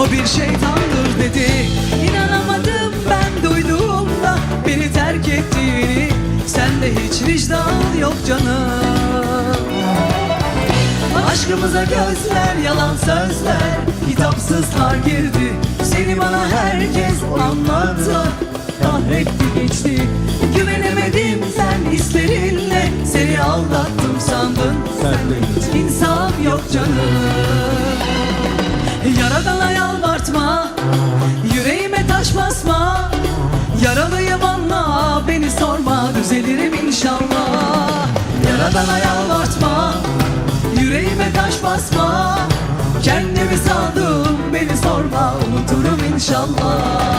O bir şeytandır dedi. İnanamadım ben duyduğumda Beni terk ettiğini. Sende hiç vicdan yok canım. Aşkımıza gözler, yalan sözler Kitapsızlar girdi. Seni bana herkes anlattı Kahretti geçti. Güvenemedim sen hislerinle Seni aldattım sandın. Sende hiç insan yok canım. Yalvartma Yüreğime taş basma. Yaralıyım anla Beni sorma düzelirim inşallah. Yaradana yalvartma Yüreğime taş basma. Kendimi saldım Beni sorma unuturum inşallah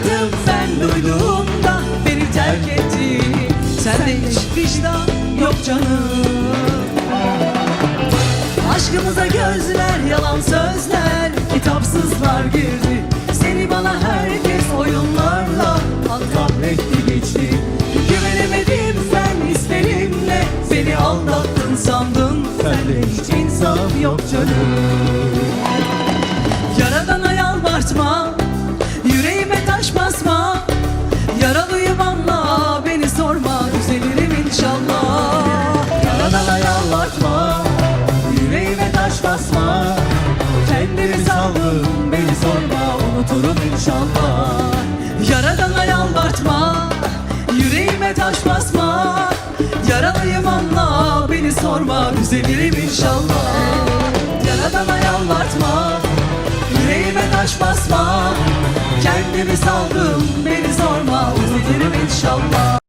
İnanamadım sen duyduğumda beni terk ettiğini Sende hiç vicdan yok canım. Aşkımıza gözler, yalan sözler, kitapsızlar girdi. Seni bana herkes oyunlarla kahretti geçti. Güvenemedim sen hislerimle, seni aldattın sandın. Sende hiç insaf yok canım Yalvartma, yüreğime taş basma. Kendimi saldım, beni sorma, unuturum inşallah. Yaradana yalvartma, yüreğime taş basma. Yaralıyım anla, beni sorma, düzelirim inşallah. Yaradana yalvartma, Yüreğime taş basma. Kendimi saldım